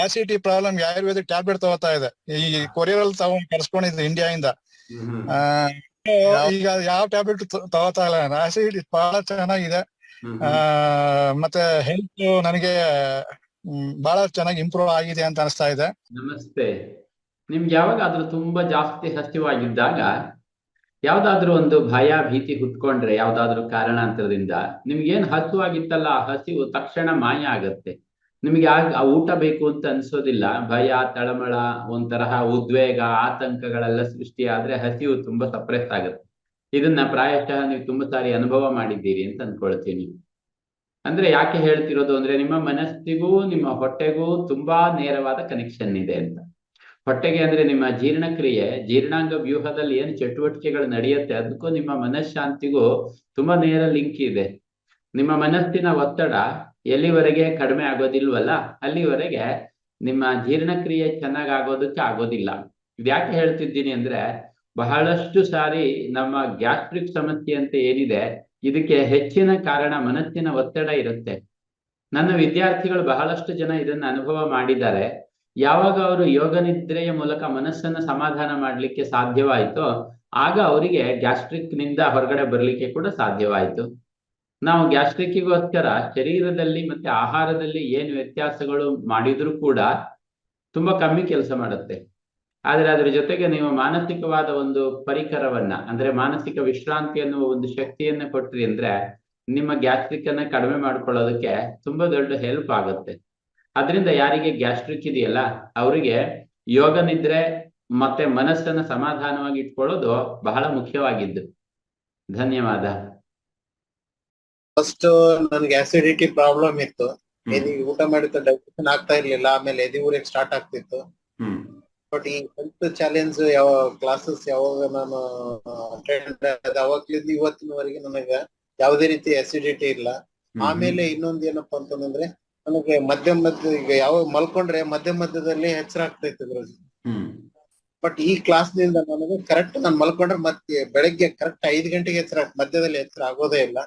Acidity problem Ayurvedic tablet ತಗೋತಾ ಇದೆ. ಈ ಕೊರಿಯರ್ ಅಲ್ಲಿ ತಗೊಂಡ್ ಕರ್ಸ್ಕೊಂಡಿದ್ದೆ ಇಂಡಿಯಾ ಇಂದ. ಈಗ ಯಾವ ಟ್ಯಾಬ್ಲೆಟ್ ತಗೋತಾ ಇಲ್ಲ ಆಸಿಡಿಟಿ ಬಹಳ ಚೆನ್ನಾಗಿದೆ. ಮತ್ತೆ ಹೆಲ್ತ್ ನನಗೆ ಬಹಳ ಚೆನ್ನಾಗಿ ಇಂಪ್ರೂವ್ ಆಗಿದೆ ಅಂತ ಅನಿಸ್ತಾ ಇದೆ. ನಮಸ್ತೆ. ನಿಮ್ಗೆ ಯಾವಾಗಾದ್ರೂ ತುಂಬಾ ಜಾಸ್ತಿ ಹಸಿವಾಗಿದ್ದಾಗ ಯಾವ್ದಾದ್ರೂ ಒಂದು ಭಯ ಭೀತಿ ಹುಟ್ಕೊಂಡ್ರೆ ಯಾವ್ದಾದ್ರೂ ಕಾರಣಾಂತರದಿಂದ ನಿಮ್ಗೇನ್ ಹಸಿವಾಗಿತ್ತಲ್ಲ ಆ ಹಸಿವು ತಕ್ಷಣ ಮಾಯ ಆಗತ್ತೆ. ನಿಮ್ಗೆ ಆ ಊಟ ಬೇಕು ಅಂತ ಅನ್ಸೋದಿಲ್ಲ. ಭಯ, ತಳಮಳ ಒಂತರಹ ಉದ್ವೇಗ, ಆತಂಕಗಳೆಲ್ಲ ಸೃಷ್ಟಿ ಆದ್ರೆ ಹಸಿವು ತುಂಬಾ ಸಪ್ರೆಸ್ ಆಗುತ್ತೆ. ಇದನ್ನ ಪ್ರಾಯಶಃ ನೀವು ತುಂಬಾ ಸಾರಿ ಅನುಭವ ಮಾಡಿದ್ದೀರಿ ಅಂತ ಅನ್ಕೊಳ್ತೀನಿ. ಅಂದ್ರೆ ಯಾಕೆ ಹೇಳ್ತಿರೋದು ಅಂದ್ರೆ ನಿಮ್ಮ ಮನಸ್ಸಿಗೂ, ನಿಮ್ಮ ಹೊಟ್ಟೆಗೂ ತುಂಬಾ ನೇರವಾದ ಕನೆಕ್ಷನ್ ಇದೆ ಅಂತ. ಹೊಟ್ಟೆಗೆ ಅಂದ್ರೆ ನಿಮ್ಮ ಜೀರ್ಣಕ್ರಿಯೆ, ಜೀರ್ಣಾಂಗ ವ್ಯೂಹದಲ್ಲಿ ಏನು ಚಟುವಟಿಕೆಗಳು ನಡೆಯುತ್ತೆ, ಅದಕ್ಕೂ ನಿಮ್ಮ ಮನಃಶಾಂತಿಗೂ ತುಂಬಾ ನೇರ ಲಿಂಕ್ ಇದೆ. ನಿಮ್ಮ ಮನಸ್ಸಿನ ಒತ್ತಡ ಎಲ್ಲಿವರೆಗೆ ಕಡಿಮೆ ಆಗೋದಿಲ್ವಲ್ಲ, ಅಲ್ಲಿವರೆಗೆ ನಿಮ್ಮ ಜೀರ್ಣಕ್ರಿಯೆ ಚೆನ್ನಾಗ್ ಆಗೋದಕ್ಕೆ ಆಗೋದಿಲ್ಲ ಇದ್ಯಾಕೆ ಹೇಳ್ತಿದ್ದೀನಿ ಅಂದ್ರೆ, ಬಹಳಷ್ಟು ಸಾರಿ ನಮ್ಮ ಗ್ಯಾಸ್ಟ್ರಿಕ್ ಸಮಸ್ಯೆ ಅಂತ ಏನಿದೆ, ಇದಕ್ಕೆ ಹೆಚ್ಚಿನ ಕಾರಣ ಮನಸ್ಸಿನ ಒತ್ತಡ ಇರುತ್ತೆ. ನನ್ನ ವಿದ್ಯಾರ್ಥಿಗಳು ಬಹಳಷ್ಟು ಜನ ಇದನ್ನ ಅನುಭವ ಮಾಡಿದ್ದಾರೆ. ಯಾವಾಗ ಅವರು ಯೋಗ ನಿದ್ರೆಯ ಮೂಲಕ ಮನಸ್ಸನ್ನ ಸಮಾಧಾನ ಮಾಡ್ಲಿಕ್ಕೆ ಸಾಧ್ಯವಾಯಿತೋ, ಆಗ ಅವರಿಗೆ ಗ್ಯಾಸ್ಟ್ರಿಕ್ನಿಂದ ಹೊರಗಡೆ ಬರ್ಲಿಕ್ಕೆ ಕೂಡ ಸಾಧ್ಯವಾಯಿತು. ನಾವು ಗ್ಯಾಸ್ಟ್ರಿಕ್ಕಿಗೋಸ್ಕರ ಶರೀರದಲ್ಲಿ ಮತ್ತೆ ಆಹಾರದಲ್ಲಿ ಏನು ವ್ಯತ್ಯಾಸಗಳು ಮಾಡಿದ್ರು ಕೂಡ ತುಂಬಾ ಕಮ್ಮಿ ಕೆಲಸ ಮಾಡುತ್ತೆ. ಆದ್ರೆ ಅದರ ಜೊತೆಗೆ ನೀವು ಮಾನಸಿಕವಾದ ಒಂದು ಪರಿಕರವನ್ನ, ಅಂದ್ರೆ ಮಾನಸಿಕ ವಿಶ್ರಾಂತಿ ಅನ್ನುವ ಒಂದು ಶಕ್ತಿಯನ್ನ ಕೊಟ್ರಿ ಅಂದ್ರೆ ನಿಮ್ಮ ಗ್ಯಾಸ್ಟ್ರಿಕ್ ಅನ್ನ ಕಡಿಮೆ ಮಾಡ್ಕೊಳ್ಳೋದಕ್ಕೆ ತುಂಬಾ ದೊಡ್ಡ ಹೆಲ್ಪ್ ಆಗುತ್ತೆ. ಅದರಿಂದ ಯಾರಿಗೆ ಗ್ಯಾಸ್ಟ್ರಿಕ್ ಇದೆಯಲ್ಲ, ಅವರಿಗೆ ಯೋಗ ನಿದ್ರೆ ಮತ್ತೆ ಮನಸ್ಸನ್ನ ಸಮಾಧಾನವಾಗಿ ಇಟ್ಕೊಳ್ಳೋದು ಬಹಳ ಮುಖ್ಯವಾಗಿದ್ದು. ಧನ್ಯವಾದ. ಫಸ್ಟ್ ನನ್ಗೆ ಆಸಿಡಿಟಿ ಪ್ರಾಬ್ಲಮ್ ಇತ್ತು. ಎದಿ ಊಟ ಮಾಡಿದ ಡೈಜೆಷನ್ ಆಗ್ತಾ ಇರ್ಲಿಲ್ಲ. ಆಮೇಲೆ ಎದಿ ಊರಿಗೆ ಸ್ಟಾರ್ಟ್ ಆಗ್ತಿತ್ತು. ಬಟ್ ಈ ಹೆಲ್ತ್ ಚಾಲೆಂಜ್ ಯಾವ ಕ್ಲಾಸಸ್ ಯಾವಾಗ ನಾನು ಅಟೆಂಡ್ ಅವಾಗ್ಲಿಂದ ಇವತ್ತಿನವರೆಗೆ ನನಗೆ ಯಾವುದೇ ರೀತಿ ಆಸಿಡಿಟಿ ಇಲ್ಲ. ಆಮೇಲೆ ಇನ್ನೊಂದ್ ಏನಪ್ಪಾ ಅಂತಂದ್ರೆ ನನಗೆ ಮಧ್ಯ ಮಧ್ಯ ಈಗ ಯಾವ ಮಲ್ಕೊಂಡ್ರೆ ಮಧ್ಯ ಮಧ್ಯದಲ್ಲಿ ಹೆಚ್ಚರ ಆಗ್ತಾ ಇತ್ತು ಬಟ್ ಈ ಕ್ಲಾಸ್ನಿಂದ ನನಗೆ ಕರೆಕ್ಟ್ ನಾನು ಮಲ್ಕೊಂಡ್ರೆ ಮತ್ತೆ ಬೆಳಗ್ಗೆ ಕರೆಕ್ಟ್ ಐದು ಗಂಟೆಗೆ ಹೆಚ್ಚರ ಮಧ್ಯದಲ್ಲಿ ಹೆಚ್ಚರ ಆಗೋದೇ ಇಲ್ಲ.